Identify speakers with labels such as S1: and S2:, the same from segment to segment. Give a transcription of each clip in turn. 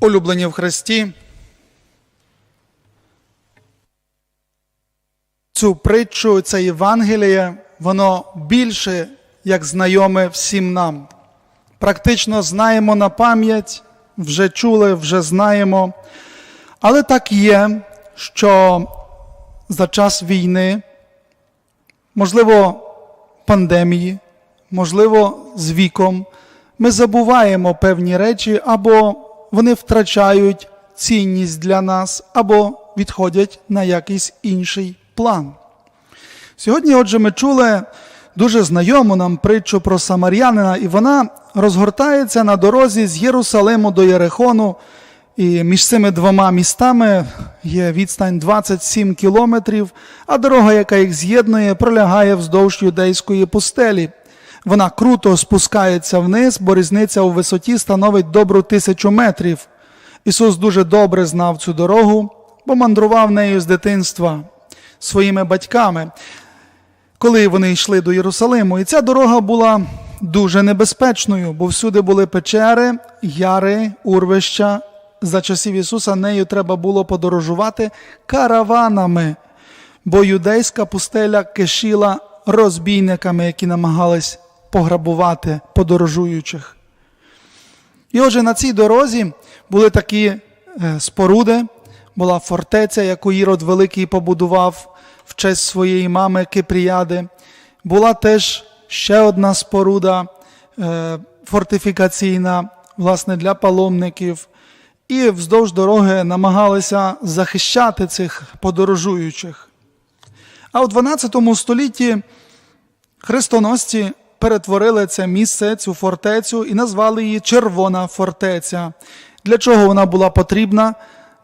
S1: Улюблені в Христі. Цю притчу, це Євангеліє, воно більше як знайоме всім нам. Практично знаємо на пам'ять, вже чули, вже знаємо. Але так є, що за час війни, можливо, пандемії, можливо, з віком, ми забуваємо певні речі, або вони втрачають цінність для нас, або відходять на якийсь інший план. Сьогодні, отже, ми чули дуже знайому нам притчу про самарянина, і вона розгортається на дорозі з Єрусалиму до Єрихону. І між цими двома містами є відстань 27 кілометрів, а дорога, яка їх з'єднує, пролягає вздовж юдейської пустелі. Вона круто спускається вниз, бо різниця у висоті становить добру тисячу метрів. Ісус дуже добре знав цю дорогу, бо мандрував нею з дитинства своїми батьками, коли вони йшли до Єрусалиму. І ця дорога була дуже небезпечною, бо всюди були печери, яри, урвища. За часів Ісуса нею треба було подорожувати караванами, бо юдейська пустеля кишіла розбійниками, які намагались пограбувати подорожуючих. І отже, на цій дорозі були такі е, споруди, була фортеця, яку Ірод Великий побудував в честь своєї мами Кипріяди. Була теж ще одна споруда е, фортифікаційна, власне, для паломників. І вздовж дороги намагалися захищати цих подорожуючих. А у 12 столітті хрестоносці перетворили це місце, цю фортецю, і назвали її Червона фортеця. Для чого вона була потрібна?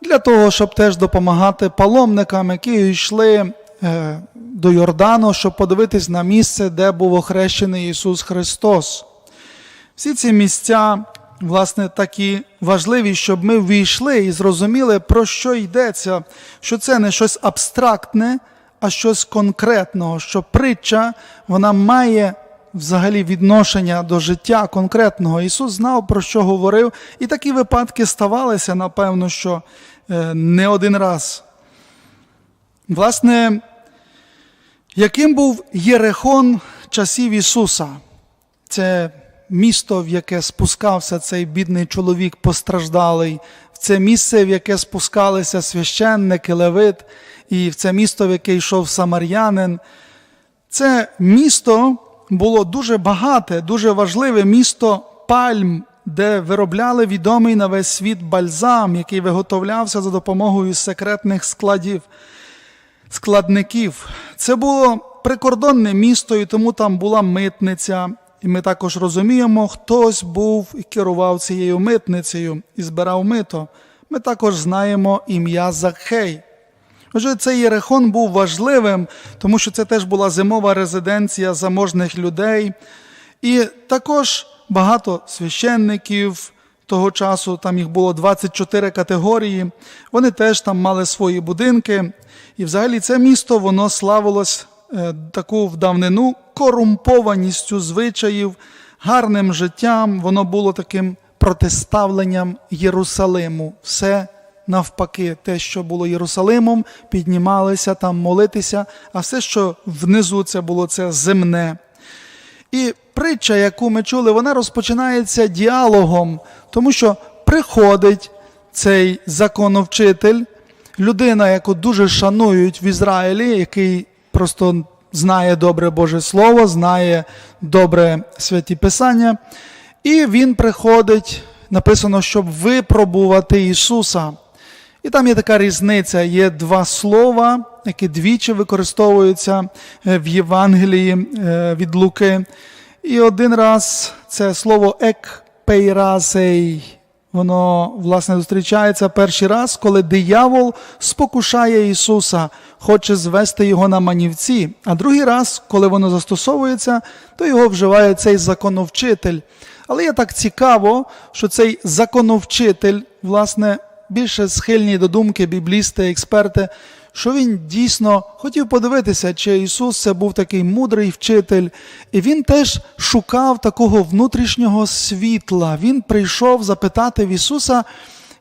S1: Для того, щоб теж допомагати паломникам, які йшли е, до Йордану, щоб подивитись на місце, де був охрещений Ісус Христос. Всі ці місця, власне, такі важливі, щоб ми ввійшли і зрозуміли, про що йдеться, що це не щось абстрактне, а щось конкретного, що притча вона має взагалі відношення до життя конкретного. Ісус знав, про що говорив, і такі випадки ставалися, напевно, що е, не один раз. Власне, яким був Єрехон часів Ісуса? Це місто, в яке спускався цей бідний чоловік постраждалий, в це місце, в яке спускалися священники, левит, і в це місто, в яке йшов самарянин. Це місто було дуже багате, дуже важливе місто пальм, де виробляли відомий на весь світ бальзам, який виготовлявся за допомогою секретних складів, складників. Це було прикордонне місто, і тому там була митниця. І ми також розуміємо, хтось був і керував цією митницею і збирав мито. Ми також знаємо ім'я Закхей. Отже, цей Єрехон був важливим, тому що це теж була зимова резиденція заможних людей. І також багато священників того часу, там їх було 24 категорії, вони теж там мали свої будинки. І взагалі це місто воно славилось е, таку в давнину корумпованістю звичаїв, гарним життям, воно було таким протиставленням Єрусалиму. Все навпаки, те, що було Єрусалимом, піднімалися там молитися, а все, що внизу це було це земне. І притча, яку ми чули, вона розпочинається діалогом, тому що приходить цей законовчитель, людина, яку дуже шанують в Ізраїлі, який просто знає добре Боже Слово, знає добре святі Писання. І він приходить, написано, щоб випробувати Ісуса. І там є така різниця: є два слова, які двічі використовуються е, в Євангелії е, від Луки. І один раз це слово екпейразей. Воно, власне, зустрічається перший раз, коли диявол спокушає Ісуса, хоче звести його на манівці. А другий раз, коли воно застосовується, то його вживає цей законовчитель. Але є так цікаво, що цей законовчитель, власне, більше схильні до думки біблісти, експерти, що він дійсно хотів подивитися, чи Ісус це був такий мудрий вчитель, і він теж шукав такого внутрішнього світла. Він прийшов запитати в Ісуса,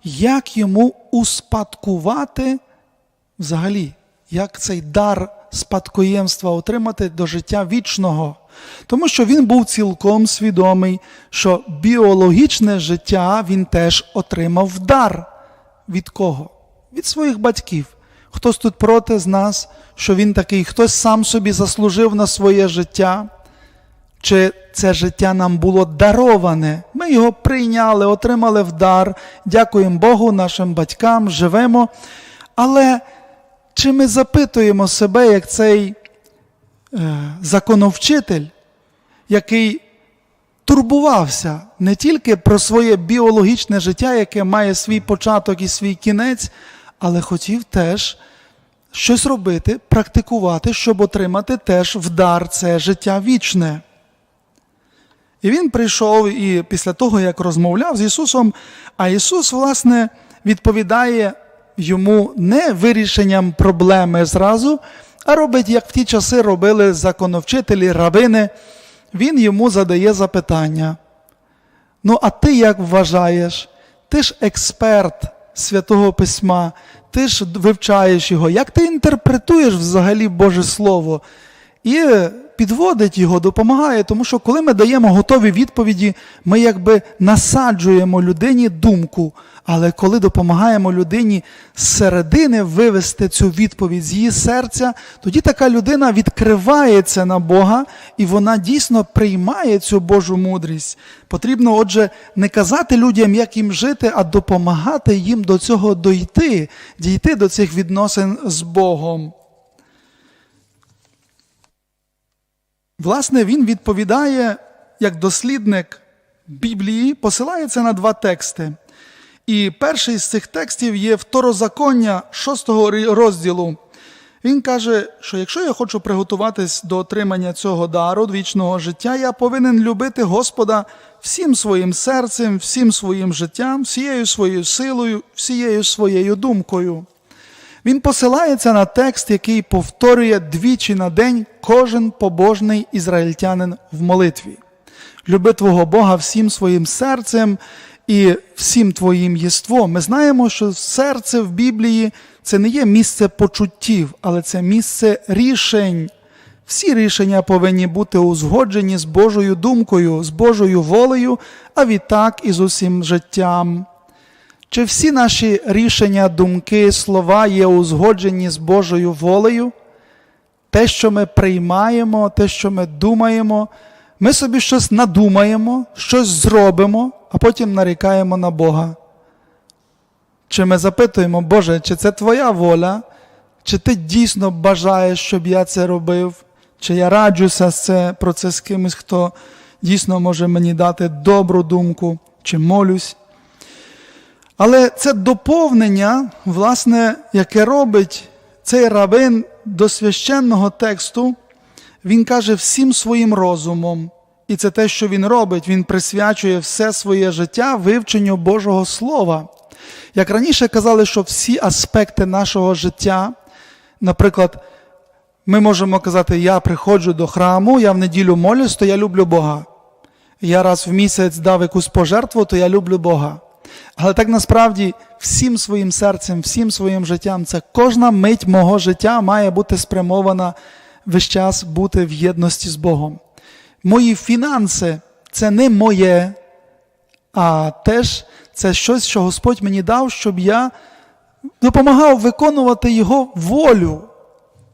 S1: як йому успадкувати взагалі, як цей дар спадкоємства отримати до життя вічного. Тому що він був цілком свідомий, що біологічне життя він теж отримав в дар. Від кого? Від своїх батьків. Хтось тут проти з нас, що він такий, хтось сам собі заслужив на своє життя, чи це життя нам було дароване. Ми його прийняли, отримали в дар, дякуємо Богу, нашим батькам, живемо. Але чи ми запитуємо себе, як цей е, законовчитель, який турбувався не тільки про своє біологічне життя, яке має свій початок і свій кінець, але хотів теж щось робити, практикувати, щоб отримати теж в дар це життя вічне. І він прийшов і після того, як розмовляв з Ісусом, а Ісус, власне, відповідає йому не вирішенням проблеми зразу, а робить, як в ті часи робили законовчителі, равини. Він йому задає запитання. Ну, а ти як вважаєш? Ти ж експерт Святого Письма, ти ж вивчаєш його. Як ти інтерпретуєш взагалі Боже Слово? І підводить його, допомагає, тому що коли ми даємо готові відповіді, ми якби насаджуємо людині думку. Але коли допомагаємо людині з середини вивести цю відповідь з її серця, тоді така людина відкривається на Бога і вона дійсно приймає цю Божу мудрість. Потрібно, отже, не казати людям, як їм жити, а допомагати їм до цього дойти, дійти до цих відносин з Богом. Власне, він відповідає, як дослідник Біблії, посилається на два тексти. І перший з цих текстів є второзаконня 6 розділу. Він каже, що якщо я хочу приготуватись до отримання цього дару вічного життя, я повинен любити Господа всім своїм серцем, всім своїм життям, всією своєю силою, всією своєю думкою. Він посилається на текст, який повторює двічі на день кожен побожний ізраїльтянин в молитві. Люби твого Бога всім своїм серцем і всім твоїм єством. Ми знаємо, що серце в Біблії це не є місце почуттів, але це місце рішень. Всі рішення повинні бути узгоджені з Божою думкою, з Божою волею, а відтак і з усім життям. Чи всі наші рішення, думки, слова є узгоджені з Божою волею? Те, що ми приймаємо, те, що ми думаємо, ми собі щось надумаємо, щось зробимо, а потім нарікаємо на Бога. Чи ми запитуємо, Боже, чи це Твоя воля, чи ти дійсно бажаєш, щоб я це робив, чи я раджуся це, про це з кимось, хто дійсно може мені дати добру думку, чи молюсь. Але це доповнення, власне, яке робить цей равин до священного тексту, він каже всім своїм розумом. І це те, що він робить, він присвячує все своє життя вивченню Божого Слова. Як раніше казали, що всі аспекти нашого життя, наприклад, ми можемо казати, я приходжу до храму, я в неділю молюсь, то я люблю Бога. Я раз в місяць дав якусь пожертву, то я люблю Бога. Але так насправді всім своїм серцем, всім своїм життям, це кожна мить мого життя має бути спрямована весь час бути в єдності з Богом. Мої фінанси це не моє, а теж це щось, що Господь мені дав, щоб я допомагав виконувати Його волю.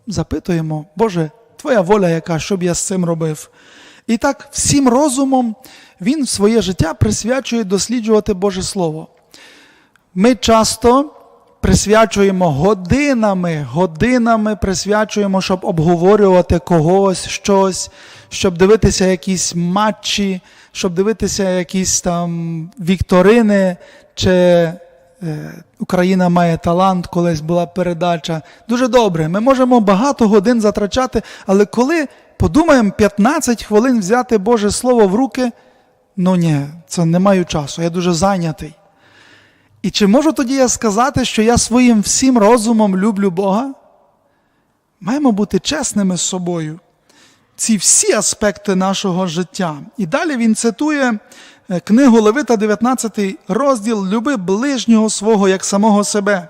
S1: Запитуємо, Боже, Твоя воля яка, щоб я з цим робив? І так, всім розумом він своє життя присвячує досліджувати Боже Слово. Ми часто присвячуємо годинами, годинами присвячуємо, щоб обговорювати когось, щось, щоб дивитися якісь матчі, щоб дивитися якісь там вікторини, чи е, Україна має талант, колись була передача. Дуже добре. Ми можемо багато годин затрачати, але коли подумаємо 15 хвилин взяти Боже Слово в руки, ну ні, це не маю часу, я дуже зайнятий. І чи можу тоді я сказати, що я своїм всім розумом люблю Бога? Маємо бути чесними з собою. Ці всі аспекти нашого життя. І далі він цитує е, книгу Левита, 19 розділ Люби ближнього свого як самого себе.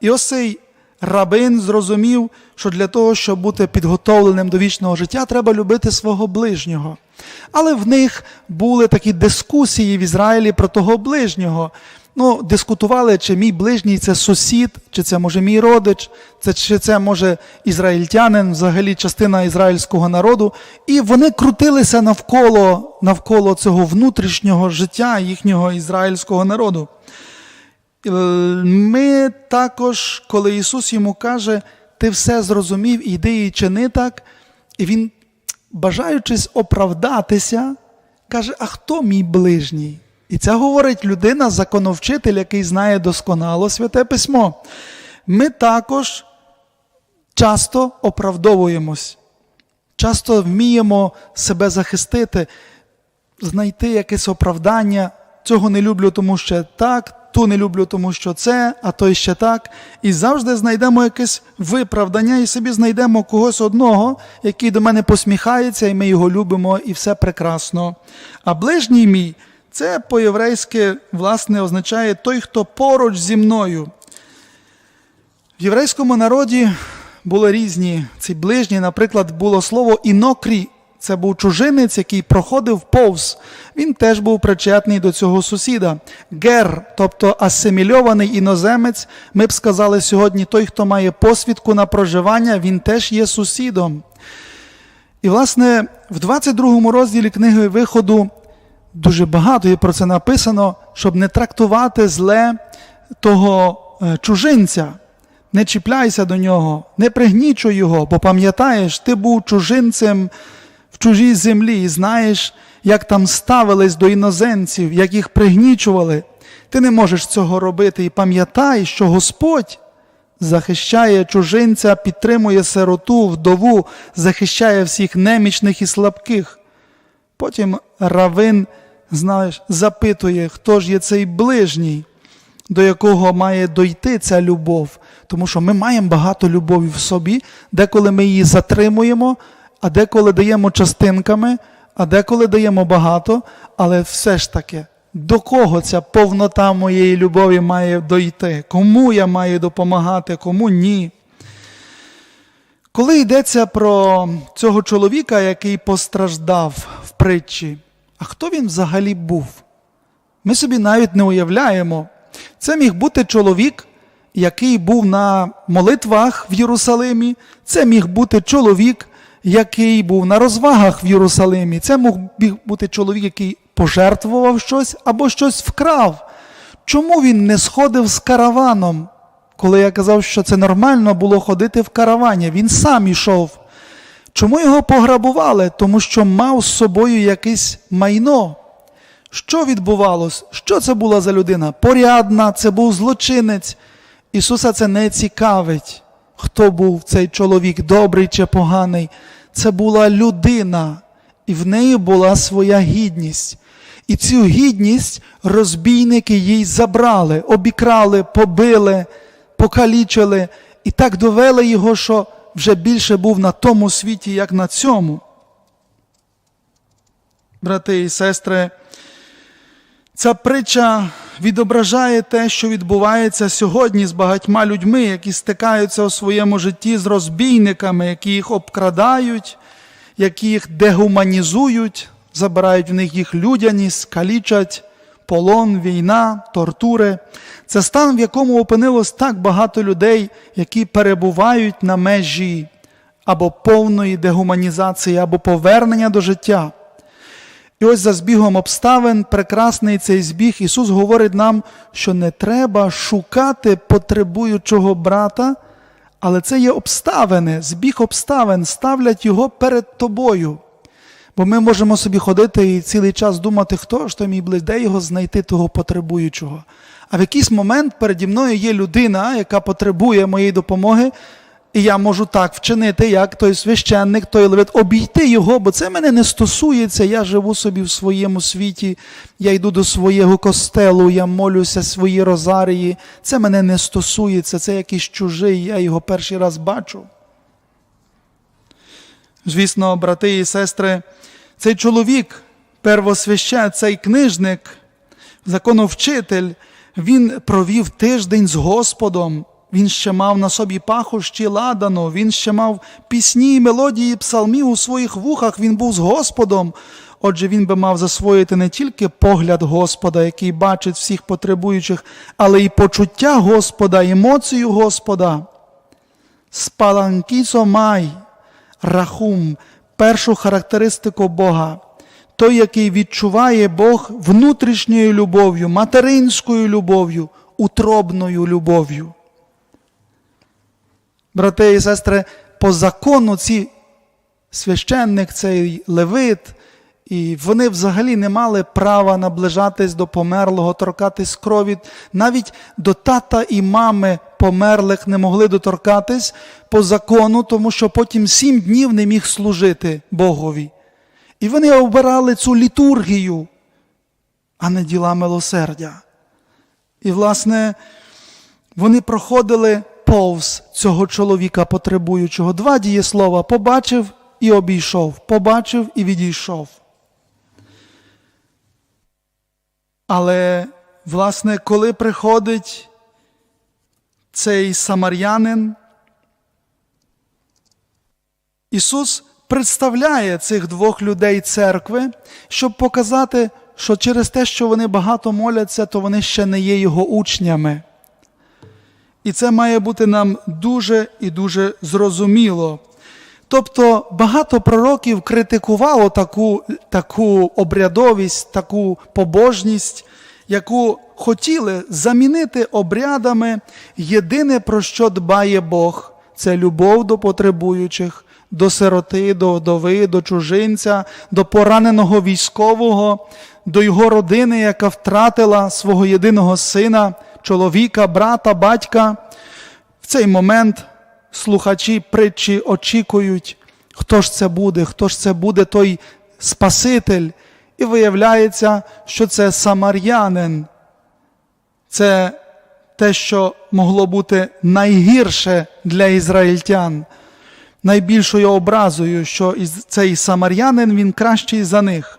S1: І ось цей рабин зрозумів, що для того, щоб бути підготовленим до вічного життя, треба любити свого ближнього. Але в них були такі дискусії в Ізраїлі про того ближнього. Ну, дискутували, чи мій ближній це сусід, чи це може мій родич, це, чи це може ізраїльтянин, взагалі частина ізраїльського народу. І вони крутилися навколо, навколо цього внутрішнього життя їхнього ізраїльського народу. Е, Ми також, коли Ісус йому каже, ти все зрозумів, іди і чини так, і Він, бажаючись оправдатися, каже: А хто мій ближній? І це говорить людина, законовчитель, який знає досконало святе письмо. Ми також часто оправдовуємось, часто вміємо себе захистити, знайти якесь оправдання. Цього не люблю, тому що так, ту не люблю, тому що це, а то ще так. І завжди знайдемо якесь виправдання і собі знайдемо когось одного, який до мене посміхається, і ми його любимо, і все прекрасно. А ближній мій це по-єврейськи, власне, означає той, хто поруч зі мною. В єврейському народі були різні ці ближні. Наприклад, було слово інокрі. Це був чужинець, який проходив повз. Він теж був причетний до цього сусіда. Гер, тобто асимільований іноземець, ми б сказали сьогодні, той, хто має посвідку на проживання, він теж є сусідом. І, власне, в 22 розділі книги виходу дуже багато є про це написано, щоб не трактувати зле того е, чужинця. Не чіпляйся до нього, не пригнічуй його, бо пам'ятаєш, ти був чужинцем чужій землі і знаєш, як там ставились до іноземців, як їх пригнічували. Ти не можеш цього робити. І пам'ятай, що Господь захищає чужинця, підтримує сироту, вдову, захищає всіх немічних і слабких. Потім равин, знаєш, запитує, хто ж є цей ближній, до якого має дойти ця любов. Тому що ми маємо багато любові в собі, деколи ми її затримуємо, а деколи даємо частинками, а деколи даємо багато, але все ж таки, до кого ця повнота моєї любові має дойти? Кому я маю допомагати, кому ні? Коли йдеться про цього чоловіка, який постраждав в притчі, а хто він взагалі був? Ми собі навіть не уявляємо. Це міг бути чоловік, який був на молитвах в Єрусалимі, це міг бути чоловік, який був на розвагах в Єрусалимі, це міг бути чоловік, який пожертвував щось або щось вкрав. Чому він не сходив з караваном? Коли я казав, що це нормально було ходити в каравані, він сам ішов. Чому його пограбували? Тому що мав з собою якесь майно. Що відбувалось? Що це була за людина? Порядна, це був злочинець. Ісуса це не цікавить, хто був цей чоловік, добрий чи поганий. Це була людина, і в неї була своя гідність. І цю гідність розбійники їй забрали, обікрали, побили, покалічили, і так довели його, що вже більше був на тому світі, як на цьому. Брати і сестри, ця притча відображає те, що відбувається сьогодні з багатьма людьми, які стикаються у своєму житті з розбійниками, які їх обкрадають, які їх дегуманізують, забирають в них їх людяність, калічать, полон, війна, тортури. Це стан, в якому опинилось так багато людей, які перебувають на межі або повної дегуманізації, або повернення до життя. І ось за збігом обставин, прекрасний цей збіг, Ісус говорить нам, що не треба шукати потребуючого брата, але це є обставини, збіг обставин ставлять його перед тобою. Бо ми можемо собі ходити і цілий час думати, хто ж то мій близь, де його знайти того потребуючого. А в якийсь момент переді мною є людина, яка потребує моєї допомоги, і я можу так вчинити, як той священник, той левит, обійти його, бо це мене не стосується. Я живу собі в своєму світі, я йду до свого костелу, я молюся свої розарії. Це мене не стосується, це якийсь чужий, я його перший раз бачу. Звісно, брати і сестри, цей чоловік первосвящен, цей книжник, законовчитель, він провів тиждень з Господом. Він ще мав на собі пахощі ладану, він ще мав пісні і мелодії псалмів у своїх вухах, він був з Господом. Отже, він би мав засвоїти не тільки погляд Господа, який бачить всіх потребуючих, але й почуття Господа, емоцію Господа. Спаланкісо май, рахум, першу характеристику Бога. Той, який відчуває Бог внутрішньою любов'ю, материнською любов'ю, утробною любов'ю. Брати і сестри, по закону ці священник, цей левит, і вони взагалі не мали права наближатись до померлого, торкатись крові. Навіть до тата і мами померлих не могли доторкатись по закону, тому що потім сім днів не міг служити Богові. І вони обирали цю літургію, а не діла милосердя. І, власне, вони проходили повз цього чоловіка потребуючого. Два дієслова побачив і обійшов, побачив і відійшов. Але, власне, коли приходить цей самарянин, Ісус представляє цих двох людей церкви, щоб показати, що через те, що вони багато моляться, то вони ще не є Його учнями. І це має бути нам дуже і дуже зрозуміло. Тобто багато пророків критикувало таку, таку обрядовість, таку побожність, яку хотіли замінити обрядами єдине, про що дбає Бог це любов до потребуючих, до сироти, до вдови, до чужинця, до пораненого військового, до його родини, яка втратила свого єдиного сина, чоловіка, брата, батька. В цей момент слухачі притчі очікують, хто ж це буде, хто ж це буде той Спаситель. І виявляється, що це самарянин. Це те, що могло бути найгірше для ізраїльтян, найбільшою образою, що цей самарянин він кращий за них.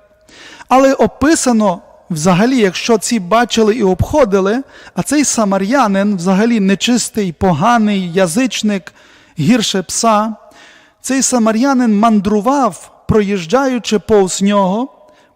S1: Але описано взагалі, якщо ці бачили і обходили, а цей самарянин, взагалі нечистий, поганий язичник, гірше пса, цей самарянин мандрував, проїжджаючи повз нього,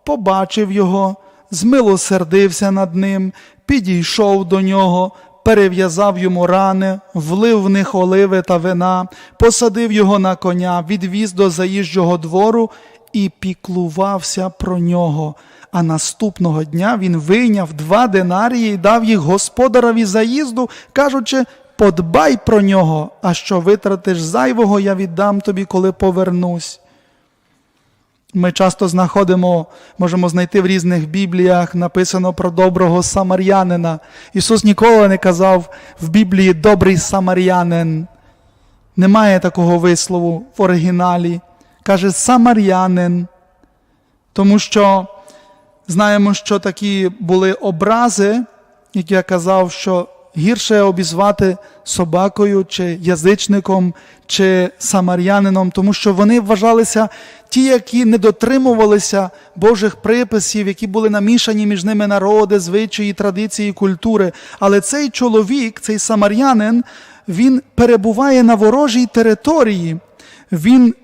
S1: побачив його, змилосердився над ним, підійшов до нього, перев'язав йому рани, влив в них оливи та вина, посадив його на коня, відвіз до заїжджого двору і піклувався про нього. А наступного дня він вийняв два динарії і дав їх господареві заїзду, кажучи, подбай про нього, а що витратиш зайвого, я віддам тобі, коли повернусь. Ми часто знаходимо, можемо знайти в різних бібліях, написано про доброго самарянина. Ісус ніколи не казав в Біблії добрий самарянин. Немає такого вислову в оригіналі. Каже самарянин. Тому що знаємо, що такі були образи, як я казав, що гірше обізвати собакою, чи язичником, чи самарянином, тому що вони вважалися ті, які не дотримувалися Божих приписів, які були намішані між ними народи, звичаї, традиції, культури. Але цей чоловік, цей самарянин, він перебуває на ворожій території. Він,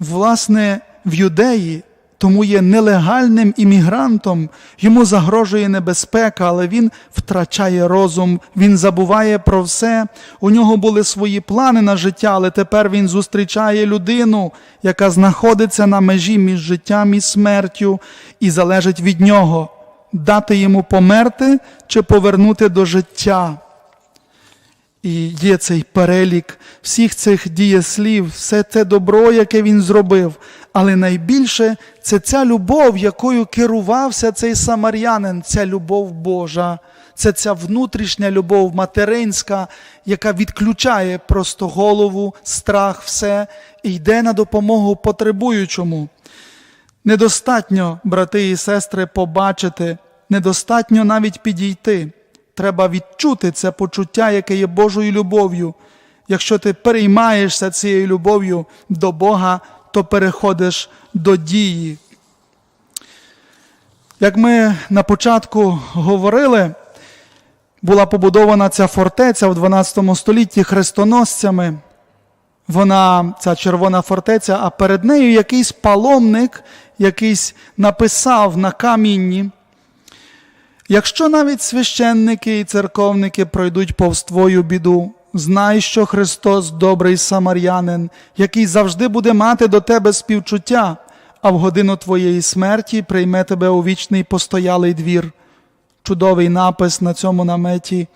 S1: власне, в юдеї тому є нелегальним іммігрантом, йому загрожує небезпека, але він втрачає розум, він забуває про все. У нього були свої плани на життя, але тепер він зустрічає людину, яка знаходиться на межі між життям і смертю, і залежить від нього дати йому померти чи повернути до життя. І є цей перелік всіх цих дієслів, все те добро, яке він зробив. Але найбільше це ця любов, якою керувався цей самарянин, ця любов Божа, це ця внутрішня любов материнська, яка відключає просто голову, страх, все і йде на допомогу потребуючому. Недостатньо, брати і сестри, побачити, недостатньо навіть підійти. Треба відчути це почуття, яке є Божою любов'ю. Якщо ти переймаєшся цією любов'ю до Бога, то переходиш до дії. Як ми на початку говорили, була побудована ця фортеця в 12 столітті хрестоносцями. Вона, ця червона фортеця, а перед нею якийсь паломник, якийсь написав на камінні. Якщо навіть священники і церковники пройдуть повз твою біду, знай, що Христос добрий самарянин, який завжди буде мати до тебе співчуття, а в годину твоєї смерті прийме тебе у вічний постоялий двір. Чудовий напис на цьому наметі,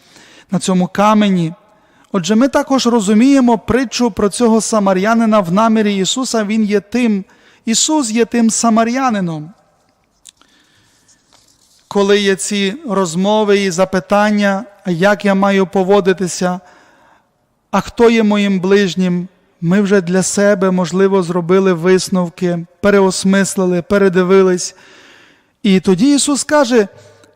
S1: на цьому камені. Отже, ми також розуміємо притчу про цього самарянина в намірі Ісуса. Він є тим, Ісус є тим самарянином. Коли є ці розмови і запитання, як я маю поводитися, а хто є моїм ближнім, ми вже для себе, можливо, зробили висновки, переосмислили, передивились. І тоді Ісус каже: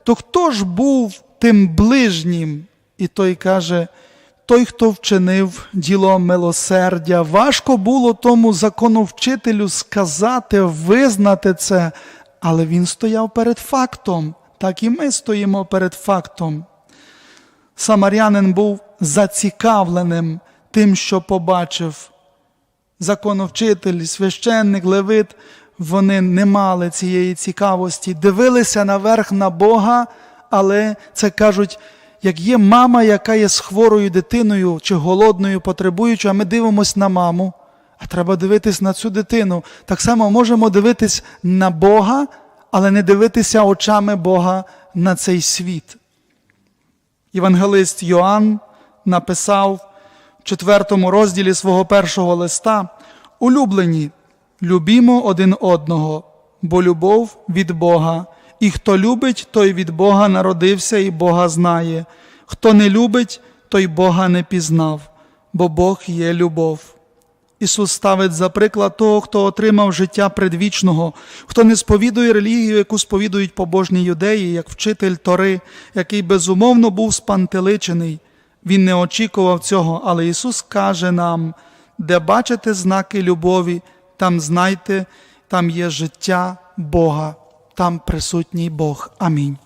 S1: то хто ж був тим ближнім? І той каже, той, хто вчинив діло милосердя. Важко було тому законовчителю сказати, визнати це, але він стояв перед фактом, так і ми стоїмо перед фактом. Самарянин був зацікавленим тим, що побачив. Законовчитель, священник, левит, вони не мали цієї цікавості, дивилися наверх на Бога, але це кажуть, як є мама, яка є з хворою дитиною чи голодною, потребуючою, а ми дивимося на маму, а треба дивитись на цю дитину. Так само можемо дивитись на Бога, але не дивитися очами Бога на цей світ. Євангелист Йоанн написав в четвертому розділі свого першого листа: Улюблені, любімо один одного, бо любов від Бога, і хто любить, той від Бога народився і Бога знає. Хто не любить, той Бога не пізнав, бо Бог є любов. Ісус ставить за приклад того, хто отримав життя предвічного, хто не сповідує релігію, яку сповідують побожні юдеї, як вчитель Тори, який безумовно був спантеличений. Він не очікував цього, але Ісус каже нам, де бачите знаки любові, там знайте, там є життя Бога, там присутній Бог. Амінь.